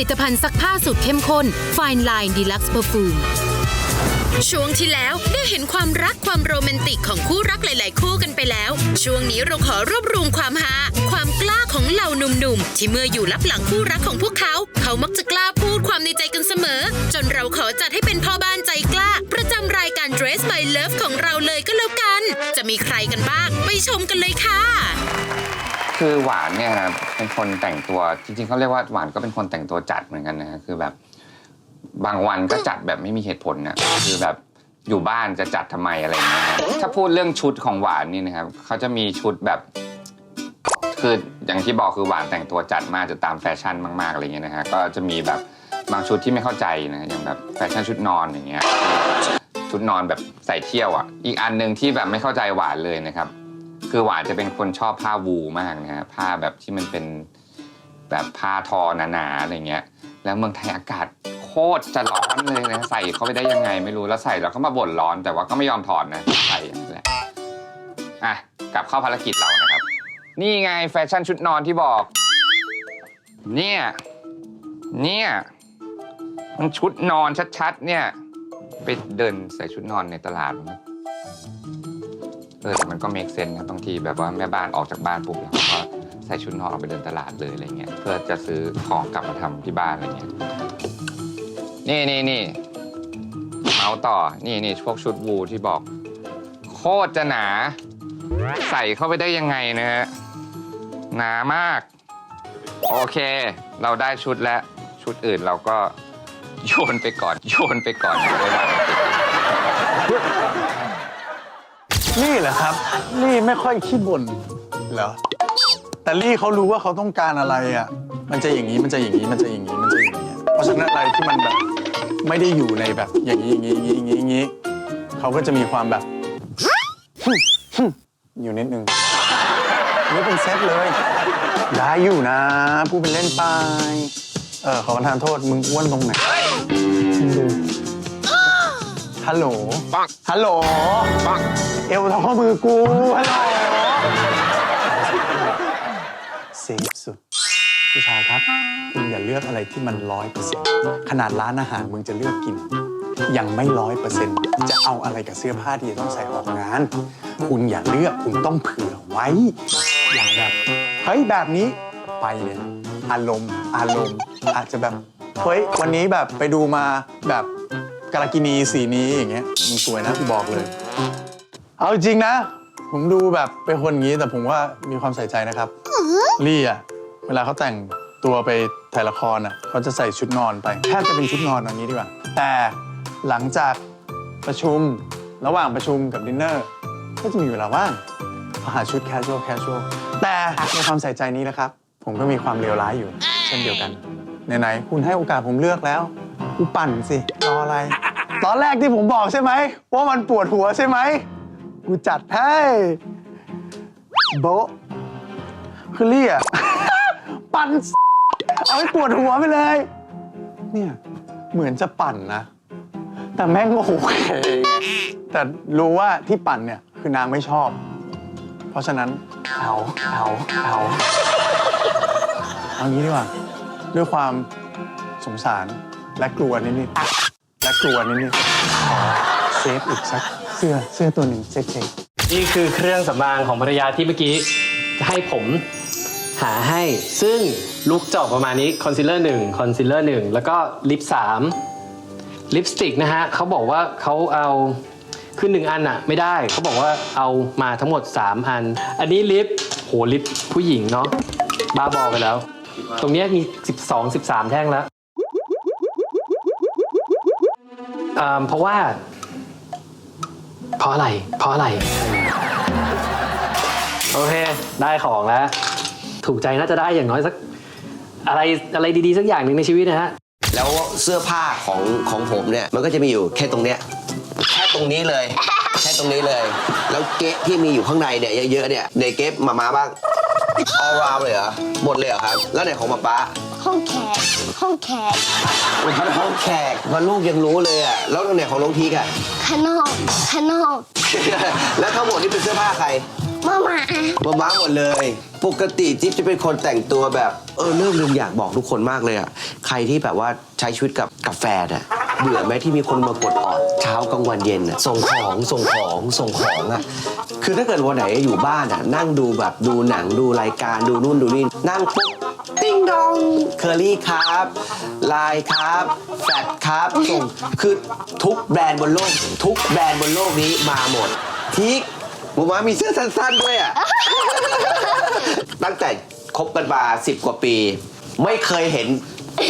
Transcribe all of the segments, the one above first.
ลิตภัณฑ์ซักผ้าสูตรเข้มข้น Fine Line Deluxe Perfume ช่วงที่แล้วได้เห็นความรักความโรแมนติกของคู่รักหลาย ๆ คู่กันไปแล้ว ช่วงนี้เราขอรวบรวมความฮาความกล้าของเหล่าหนุ่ม ๆ ที่เมื่ออยู่ลับหลังคู่รักของพวกเขา เขามักจะกล้าพูดความในใจกันเสมอ จนเราขอจัดให้เป็นพ่อบ้านใจกล้า ประจำรายการ Dress by Love ของเราเลยก็แล้วกัน จะมีใครกันบ้าง ไปชมกันเลยค่ะ คือหวานเนี่ยครับเป็นคนแต่งตัวจริงๆเขาเรียกว่าหวานก็เป็นคนแต่งตัวจัดเหมือนกันนะฮะคือแบบ บางวันก็จัดแบบไม่มีเหตุผลนะคือแบบอยู่บ้านจะจัดทำไมอะไรอย่างเงี้ยครับถ้าพูดเรื่องชุดของหวานนี่นะครับเขาจะมีชุดแบบ คืออย่างที่บอกคือหวานแต่งตัวจัดมากจะตามแฟชั่นมากๆอะไรเงี้ยนะฮะก็จะมีแบบบางชุดที่ไม่เข้าใจนะอย่างแบบแฟชั่นชุดนอนอย่างเงี้ยชุดนอนแบบใส่เที่ยวอะ อีกอันหนึ่งที่แบบไม่เข้าใจหวานเลยนะครับ คือหวานจะเป็นคนชอบผ้าวูมากนะฮะผ้าแบบที่มันเป็นแบบผ้าทอหนาๆอะไรเงี้ย แล้วเมืองไทยอากาศโคตรจะร้อนเลยนะใส่เข้าไปได้ยังไงไม่รู้แล้วใส่แล้วก็มาบ่นร้อน แต่ว่าก็ไม่ยอมถอดนะใส่อย่างนั้นแหละอะกลับเข้าภารกิจเรานะครับ นี่ไงแฟชั่นชุดนอนที่บอก เนี่ยเนี่ยมันชุดนอนชัดๆ เนี่ยไปเดินใส่ชุดนอนในตลาดมั้ เออแต่มันก็เมคเซนนะบางทีแบบว่าแม่บ้านออกจากบ้านปุ๊บแล้วก็ใส่ชุดนอนออกไปเดินตลาดเลยอะไรเงี้ยเพื่อจะซื้อของกลับมาทำที่บ้านอะไรเงี้ยนี่นี่นี่เมาส์ต่อนี่นี่พวกชุดวูที่บอก โคตรจะหนา ใส่เข้าไปได้ยังไงนะฮะหนามาก โอเค เราได้ชุดแล้ว ชุดอื่นเราก็โยนไปก่อน โยนไปก่อนเดี๋ยวไว้หลัง ลี่เหรอครับ ลี่ไม่ค่อยขี้บ่นเหรอ แต่ลี่เขารู้ว่าเขาต้องการอะไรอะ มันจะอย่างนี้ มันจะอย่างนี้ มันจะอย่างนี้ มันจะอย่างนี้ เพราะฉะนั้นอะไรที่มันแบบไม่ได้อยู่ในแบบอย่างนี้อย่างนี้อย่างนี้อย่างนี้เขาก็จะมีความแบบ อยู่นิดนึงนี่เป็นเซตเลย ได้อยู่นะพูดเป็นเล่นไป เออขอประทานโทษมึงอ้วนตรงไหนมึงดู ฮัลโหล ปังฮัลโหล ปังเอวเท้าข้อมือกู ฮัลโหล เซฟสุด ผู้ชายครับ คุณอย่าเลือกอะไรที่มันร้อยเปอร์เซ็นต์ขนาดร้านอาหารมึงจะเลือกกิน ยังไม่ร้อยเปอร์เซ็นต์จะเอาอะไรกับเสื้อผ้าที่จะต้องใส่ออกงาน คุณอย่าเลือก คุณต้องเผื่อไว้ อย่าแบบ เฮ้ย แบบนี้ไปเลยนะอารมณ์ อารมณ์ อาจจะแบบ เฮ้ย วันนี้แบบไปดูมาแบบ กาลากินีสีนี้อย่างเงี้ยมึงสวยนะกูบอกเลย เอาจริงนะ ผมดูแบบเป็นคนอย่างนี้แต่ผมว่ามีความใส่ใจนะครับลี่อะเวลาเขาแต่งตัวไปถ่ายละครอะเขาจะใส่ชุดนอนไปแทบจะเป็นชุดนอนอย่างนี้ดีกว่า แต่หลังจากประชุมระหว่างประชุมกับดินเนอร์ก็จะมีเวลาว่างเขาหาชุดแคชชวลแคชชวลแต่ในความใส่ใจนี้นะครับ ผมก็มีความเลวร้ายอยู่ เช่นเดียวกันไหนๆคุณให้โอกาสผมเลือกแล้ว กูปั่นสิ รออะไร ตอนแรกที่ผมบอกใช่ไหม ว่ามันปวดหัวใช่ไหม กูจัดให้โบะคือลี่อะปั่น เอาให้ปวดหัวไปเลย เนี่ย เหมือนจะปั่นนะ แต่แม่งก็โอเคไงแต่รู้ว่าที่ปั่นเนี่ย คือนางไม่ชอบ เพราะฉะนั้น เอา เอา เอาเอางี้ดีกว่า ด้วยความสงสาร และกลัวนิดๆและกลัวนิดๆขอเซฟอีกสักเสื้อเสื้อตัวหนึ่งเซฟเซฟนี่คือเครื่องสำอางของภรรยาที่เมื่อกี้จะให้ผมหาให้ซึ่งลุกจะออกประมาณนี้คอนซีลเลอร์หนึ่งคอนซีลเลอร์หนึ่งแล้วก็ลิปสามลิปสติกนะฮะเขาบอกว่าเขาเอาคือหนึ่งอันอะไม่ได้เขาบอกว่าเอามาทั้งหมด 3 อัน อันนี้ลิปโหลิปผู้หญิงเนาะบ้าบอไปแล้ว ตรงเนี้ยมี 12 13 แท่งแล้ว อ่าเพราะว่า เพราะอะไร เพราะอะไร โอเค ได้ของแล้ว ถูกใจน่าจะได้อย่างน้อยสัก อะไรอะไรดีๆ สักอย่างหนึ่งในชีวิตนะฮะ แล้วเสื้อผ้าของของผมเนี่ย มันก็จะมีอยู่แค่ตรงเนี้ย แค่ตรงนี้เลย แค่ตรงนี้เลย แล้วเก๊ะที่มีอยู่ข้างในเนี่ยเยอะๆเนี่ยในเก๊ะมามาบ้าง all round เลยเหรอ หมดเลยเหรอครับ แล้วไหนของมาป้า ห้องแขกห้องแขกมันห้องแขกว่าลูกยังรู้เลยอะแล้วไหนของน้องพีกอะ ข้างนอกข้างนอก แล้วทั้งหมดนี่เป็นเสื้อผ้าใคร มามามาม้าหมดเลย ปกติจิ๊บจะเป็นคนแต่งตัวแบบ เออเรื่องลืมอยากบอกทุกคนมากเลยอะ ใครที่แบบว่าใช้ชีวิตกับกาแฟนอะ เบื่อไหมที่มีคนมากดออดเช้ากลางวันเย็นอะ ส่งของส่งของส่งของอะ คือถ้าเกิดวันไหนอยู่บ้านอะ นั่งดูแบบดูหนังดูรายการดูนู่นดูนี่นั่งปุ๊บติ้งดองเคอรี่ครับไลน์ครับแฟลตครับส่งคือทุกแบรนด์บนโลก ทุกแบรนด์บนโลกนี้มาหมดทิก หมูม้ามีเสื้อสั้นๆด้วยอะ ตั้งแต่คบกันมาสิบกว่าปี ไม่เคยเห็น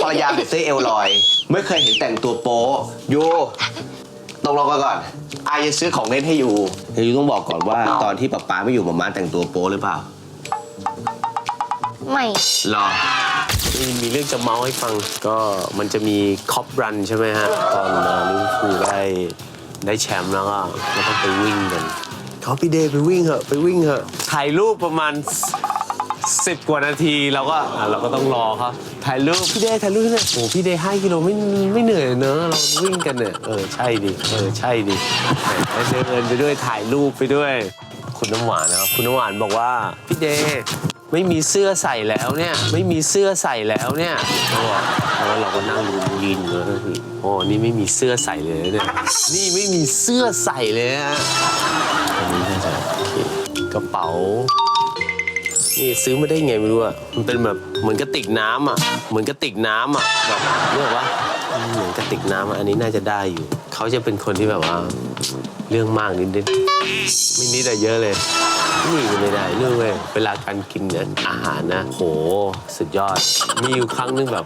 ภรรยาเป็นเสื้อเอลลอย ไม่เคยเห็นแต่งตัวโป๊ยูตกลงกันก่อนอายจะซื้อของเล่นให้ยูเดี๋ยวยูต้องบอกก่อนว่า ตอนที่ป๊าป๊าไม่อยู่มาม่าแต่งตัวโป๊หรือเปล่าไม่รอมีเรื่องจะเมาส์ให้ฟังก็มันจะมีคอปรันใช่ไหมฮะ ตอนเอ่อลิเวอร์พูลได้ได้แชมป์แล้วก็ก็ต้องไปวิ่งกันเขาพี่เดย์ไปวิ่งเหอะไปวิ่งเหอะถ่ายรูปประมาณสิบกว่านาทีเราก็อะเราก็ต้องรอเขาถ่ายรูปพี่เดย์ถ่ายรูปเนี่ยโอ้พี่เดย์ห้ากิโลไม่ไม่เหนื่อยเนอะเราวิ่งกันเนี่ยเออใช่ดิเออใช่ดิแหมเดินไปด้วยถ่ายรูปไปด้วย คุณน้ำหวานนะครับคุณน้ำหวานบอกว่าพี่เดย์ไม่มีเสื้อใส่แล้วเนี่ยไม่มีเสื้อใส่แล้วเนี่ยเขาบอกแล้วเราก็นั่งดูยินเลยนะพี่โอ้นี่ไม่มีเสื้อใส่เลยนะเนี่ยนี่ไม่มีเสื้อใส่เลยฮะ อันนี้น่าจะโอเคกระเป๋า นี่ซื้อมาได้ไงไม่รู้อะมันเป็นแบบเหมือนกระติกน้ำอะเหมือนกระติกน้ำอะแบบเรียกว่าเหมือนกระติกน้ำอะอันนี้น่าจะได้อยู่ เขาจะเป็นคนที่แบบว่าเรื่องมากนิดนิดไม่นิดแต่เยอะเลย นี่ก็ไม่ได้นู่นเว้ยเวลาการกินเนี่ยอาหารนะโหสุดยอด มีอยู่ครั้งหนึงแบบ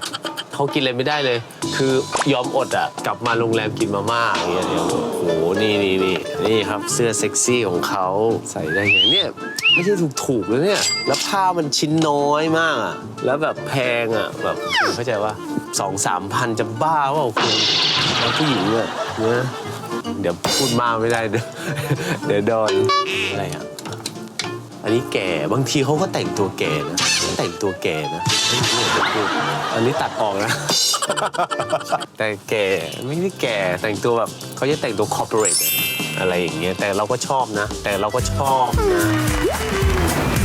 เขากินอะไรไม่ได้เลย คือยอมอดอะ กลับมาโรงแรมกินมาม่าอย่างเงี้ยเดี๋ยวโห นี่นี่นี่นี่ครับเสื้อเซ็กซี่ของเขาใส่ได้ไงเนี่ย ไม่ใช่ถูกถูกๆเลยเนี่ย แล้วผ้ามันชิ้นน้อยมากอะ แล้วแบบแพงอะ แบบคุณเข้าใจว่าสองสามพันจะบ้าว่าคุณแล้วผู้หญิงอะเนี่ยเดี๋ยวพูดมากไม่ได้ เดี๋ยวเดี๋ยวโดนอะไรอะ อันนี้แก่บางทีเขาก็แต่งตัวแก่นะ แต่งตัวแก่นะไม่รู้จะพูดอันนี้ตัดออกนะ แต่แก่ไม่ได้แก่แต่งตัวแบบเขาจะแต่งตัวคอร์ปอเรทอะไรอย่างเงี้ยแต่เราก็ชอบนะ แต่เราก็ชอบนะต้องปรบ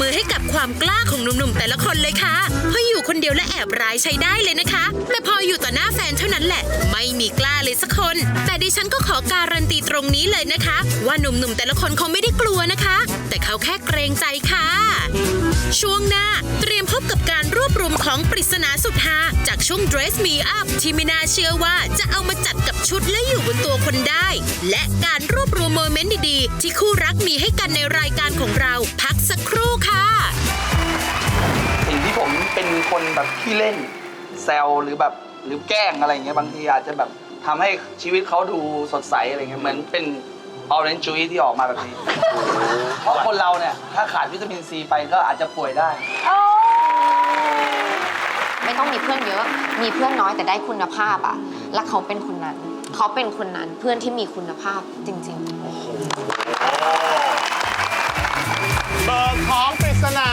มือให้กับความกล้าของหนุ่มๆแต่ละคนเลยค่ะเพราะอยู่คนเดียวและแอบร้ายใช้ได้เลยนะคะแต่พออยู่ต่อหน้าแฟนเท่านั้นแหละ ไม่มีกล้าเลยสักคน แต่ดิฉันก็ขอการันตีตรงนี้เลยนะคะ ว่าหนุ่มๆแต่ละคนคงไม่ได้กลัวนะคะ แต่เขาแค่เกรงใจค่ะ ช่วงหน้าเตรียมพบกับการรวบรวมของปริศนาสุดฮาจากช่วง Dress Me Up ที่ไม่น่าเชื่อว่าจะเอามาจัดกับชุดและอยู่บนตัวคนได้ และการรวบรวมโมเมนต์ดีๆ ที่คู่รักมีให้กันในรายการของเรา พักสักครู่ค่ะสิ่งที่ผมเป็นคนแบบขี้เล่นแซวหรือแบบหรือแกล้งอะไรอย่างเงี้ยบางทีอาจจะแบบทำให้ชีวิตเขาดูสดใสอะไรเงี้ยเหมือนเป็นออเรนจ u ยที่ออกมาแบบนี้ เพราะคนเราเนี่ย ถ้าขาดวิตามินซีไปก็อาจจะป่วยได้ ไม่ต้องมีเพื่อนเยอะ มีเพื่อนน้อยแต่ได้คุณภาพอะและเขาเป็นคนนั้น เขาเป็นคนนั้นเพื่อนที่มีคุณภาพจริง ๆ เบิกของปริศนา